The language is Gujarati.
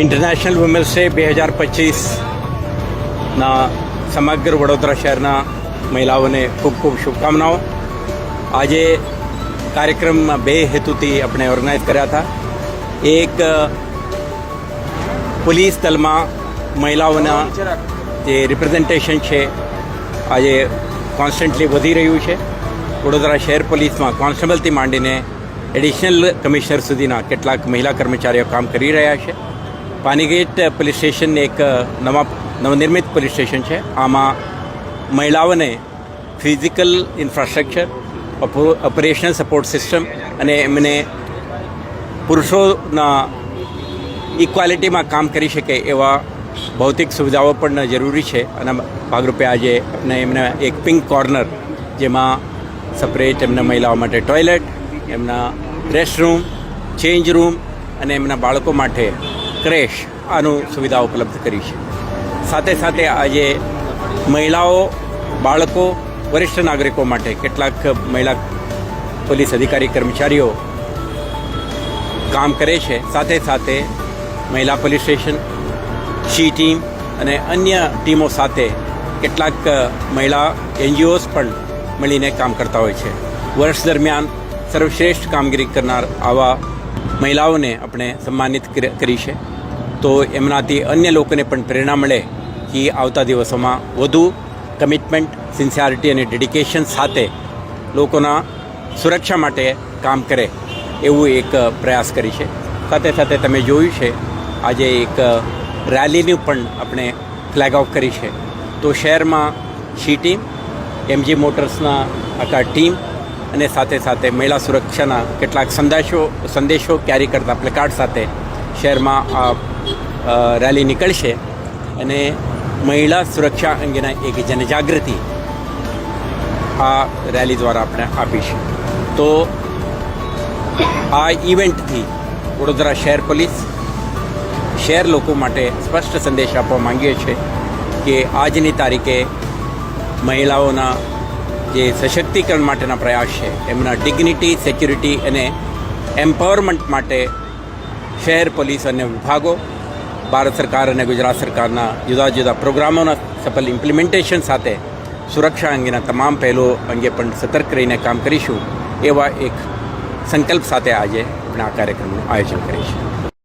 ઇન્ટરનેશનલ વુમેન્સ ડે બે હજાર પચીસના સમગ્ર વડોદરા શહેરના મહિલાઓને ખૂબ ખૂબ શુભકામનાઓ. આજે કાર્યક્રમમાં બે હેતુથી આપણે ઓર્ગેનાઇઝ કર્યા હતા. એક પોલીસ દલમાં મહિલાઓના જે રિપ્રેઝન્ટેશન છે, આજે કોન્સ્ટન્ટલી વધી રહ્યું છે. વડોદરા શહેર પોલીસમાં કોન્સ્ટેબલથી માંડીને એડિશનલ કમિશનર સુધીના કેટલાક મહિલા કર્મચારીઓ કામ કરી રહ્યા છે. પાનીગેટ પોલીસ સ્ટેશન એક નવા, નવનિર્મિત પોલીસ સ્ટેશન છે. આમાં મહિલાઓને physical infrastructure operational support system અને એમને પુરુષોના ઇક્વાલિટીમાં કામ કરી શકે એવા ભૌતિક સુવિધાઓ પણ જરૂરી છે. અને ભાગરૂપે આજે આપણે એમને એક પિંક કોર્નર જેમાં સપરેટ એમના મહિલાઓ માટે ટોયલેટ એમના રેસ્ટરૂમ ચેન્જ રૂમ અને એમના બાળકો માટે ક્રેશ આનું સુવિધા ઉપલબ્ધ કરી છે. સાથે સાથે આજે મહિલાઓ, બાળકો, વરિષ્ઠ નાગરિકો માટે કેટલાક મહિલા પોલીસ અધિકારી કર્મચારીઓ કામ કરે છે. સાથે સાથે મહિલા પોલીસ સ્ટેશન, સી ટીમ અને અન્ય ટીમો સાથે કેટલાક મહિલા એનજીઓઝ પણ મળીને કામ કરતા હોય છે. વર્ષ દરમિયાન સર્વશ્રેષ્ઠ કામગીરી કરનાર આવા મહિલાઓને આપણે સન્માનિત કર- છે. તો એમનાથી અન્ય લોકોને પણ પ્રેરણા મળે કે આવતા દિવસોમાં વધુ કમિટમેન્ટ સિન્સિયારિટી અને ડેડિકેશન સાથે લોકોના સુરક્ષા માટે કામ કરે એવું એક પ્રયાસ કરી છે. સાથે સાથે તમે જોયું છે, આજે એક રેલીનું પણ આપણે ફ્લેગ ઓફ કરી છે. તો શહેરમાં શી ટીમ એમજી મોટર્સના આખા ટીમ અને સાથે સાથે મહિલા સુરક્ષાના કેટલાક સંદેશો સંદેશો કેરી કરતા પ્લેકાર્ડ સાથે શહેરમાં આ રેલી નીકળશે અને મહિલા સુરક્ષા અંગેના એક જનજાગૃતિ આ રેલી દ્વારા આપણે આપીશું. તો આ ઇવેન્ટથી વડોદરા શહેર પોલીસ શહેર લોકો માટે સ્પષ્ટ સંદેશ આપવા માંગીએ છીએ કે આજની તારીખે મહિલાઓના જે સશક્તિકરણ માટેના પ્રયાસ છે, એમના ડિગ્નિટી સિક્યુરિટી અને એમ્પાવરમેન્ટ માટે શહેર, પોલીસ અને વિભાગો, ભારત સરકાર અને ગુજરાત સરકારના જુદા જુદા પ્રોગ્રામોના સફળ ઇમ્પ્લિમેન્ટેશન સાથે સુરક્ષા અંગેના તમામ પહેલો અંગે પણ સતર્ક રહીને કામ કરીશું, એવા એક સંકલ્પ સાથે આજે આપણે આ કાર્યક્રમનું આયોજન કરીશું.